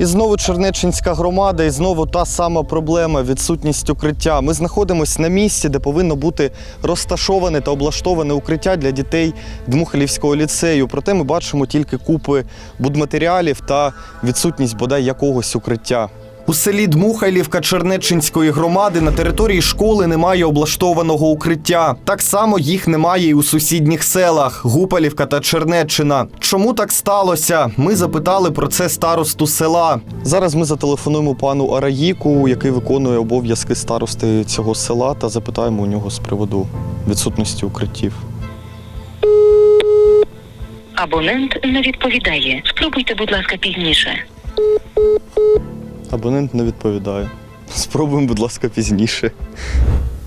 І знову Чернеччинська громада, і знову та сама проблема відсутність укриття. Ми знаходимося на місці, де повинно бути розташоване та облаштоване укриття для дітей Дмухалівського ліцею. Проте ми бачимо тільки купи будматеріалів та відсутність бодай якогось укриття. У селі Дмухайлівка Чернеччинської громади на території школи немає облаштованого укриття. Так само їх немає і у сусідніх селах Гупалівка та Чернеччина. Чому так сталося? Ми запитали про це старосту села. Зараз ми зателефонуємо пану Араїку, який виконує обов'язки старости цього села, та запитаємо у нього з приводу відсутності укриттів. Абонент не відповідає. Спробуйте, будь ласка, пізніше. Абонент не відповідає. Спробуємо, будь ласка, пізніше.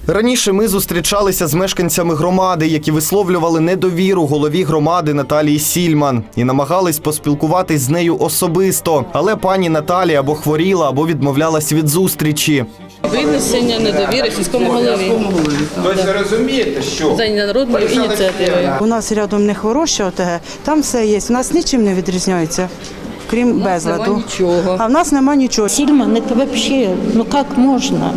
Раніше ми зустрічалися з мешканцями громади, які висловлювали недовіру голові громади Наталії Сільман і намагались поспілкуватись з нею особисто. Але пані Наталія або хворіла, або відмовлялась від зустрічі. Винесення недовіри сільському голові Ви розумієте, що за народною ініціативою. У нас рядом не хороша ОТГ, там все є. У нас нічим не відрізняється, крім безладу. Нічого. А в нас нема нічого. Сильман, это вообще, ну как можно?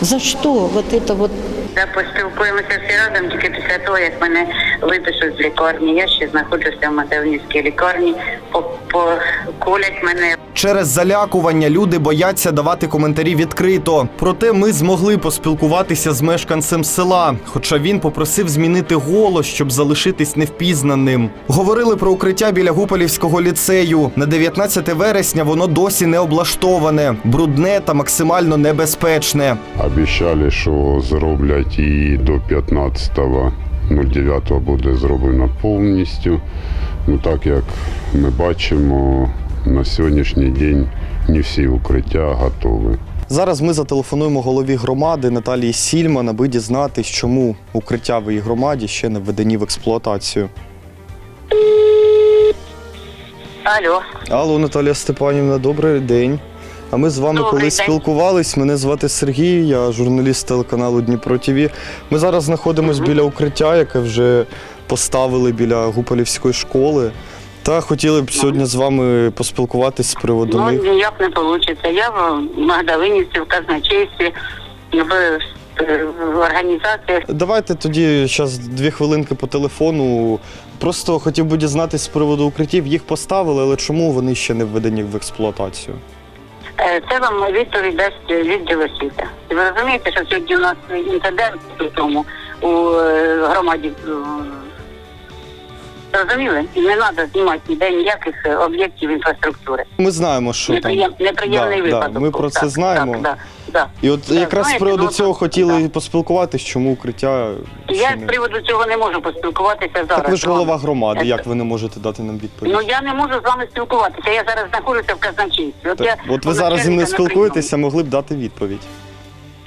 За что вот это вот Да, поспілкуємося всі разом тільки після того, як мене випишуть з лікарні. Я ще знаходжуся в Матевнівській лікарні. По- Поколять мене. Через залякування люди бояться давати коментарі відкрито. Проте ми змогли поспілкуватися з мешканцем села, хоча він попросив змінити голос, щоб залишитись невпізнаним. Говорили про укриття біля Гупалівського ліцею. На 19 вересня воно досі не облаштоване, брудне та максимально небезпечне. Обіцяли, що зроблять і до 15.09 буде зроблено повністю. Ну так як ми бачимо, на сьогоднішній день не всі укриття готові. Зараз ми зателефонуємо голові громади Наталії Сільман, аби дізнатись, чому укриття в її громаді ще не введені в експлуатацію. Алло, Алло, Наталія Степанівна, добрий день. А ми з вами Добрий коли день. спілкувались. Мене звати Сергій, я журналіст телеканалу Дніпро ТВ. Ми зараз знаходимося біля укриття, яке вже поставили біля Гуполівської школи. Та хотіли б сьогодні з вами поспілкуватись з приводу ну них. ніяк не вийде. Я в Магдалинівці, в казначействі, в, в організаціях. Давайте тоді зараз дві хвилинки по телефону. Просто хотів би дізнатись з приводу укриттів. Їх поставили, але чому вони ще не введені в експлуатацію? Е, Це вам відповідь дасть відділ освіти. Ви розумієте, що сьогодні у нас інцидент у тому у е, громаді. Е, Зрозуміли? І не треба знімати ніде ніяких е, об'єктів інфраструктури. Ми знаємо, що там. Неприємний Да, да, випадок. ми про це Так, знаємо. Так, так, так. І от Так, якраз з приводу ну, цього хотіли так. поспілкуватись, чому укриття. Я з приводу цього не можу поспілкуватися зараз. Так ви ж голова громади, Е, як ви не можете дати нам відповідь? Ну я не можу з вами спілкуватися. Я зараз знаходжуся в казначействі. От, я От ви зараз зі мною спілкуєтеся, могли б дати відповідь.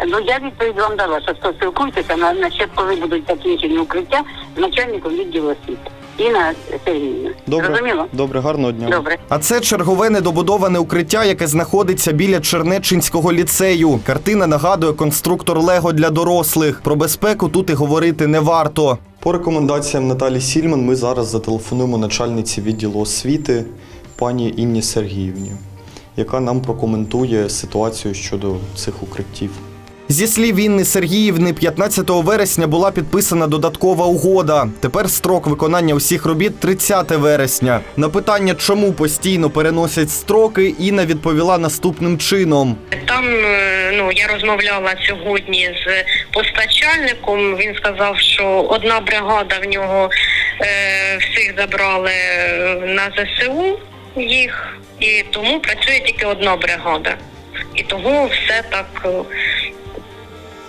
Ну я відповідь вам дала, що поспілкуйтеся на, на ще коли будуть закінчені укриття з начальником відділу освіти. Інна Сергіївна. Добре, Зрозуміло? добре, гарного дня. Добре. А це чергове недобудоване укриття, яке знаходиться біля Чернеччинського ліцею. Картина нагадує конструктор Лего для дорослих. Про безпеку тут і говорити не варто. По рекомендаціям Наталі Сільман ми зараз зателефонуємо начальниці відділу освіти пані Інні Сергіївні, яка нам прокоментує ситуацію щодо цих укриттів. Зі слів Інни Сергіївни, 15 вересня була підписана додаткова угода. Тепер строк виконання усіх робіт 30 вересня. На питання, чому постійно переносять строки, Інна відповіла наступним чином. Там е, ну я розмовляла сьогодні з постачальником. Він сказав, що одна бригада в нього е, всіх забрали е, на ЗСУ їх, і тому працює тільки одна бригада. І тому все так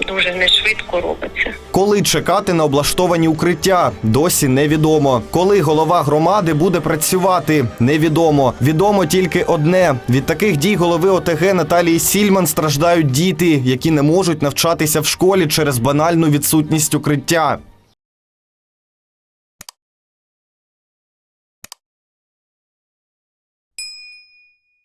е, не швидко робиться. Коли чекати на облаштовані укриття, досі невідомо. Коли голова громади буде працювати, невідомо. Відомо тільки одне: від таких дій голови ОТГ Наталії Сільман страждають діти, які не можуть навчатися в школі через банальну відсутність укриття.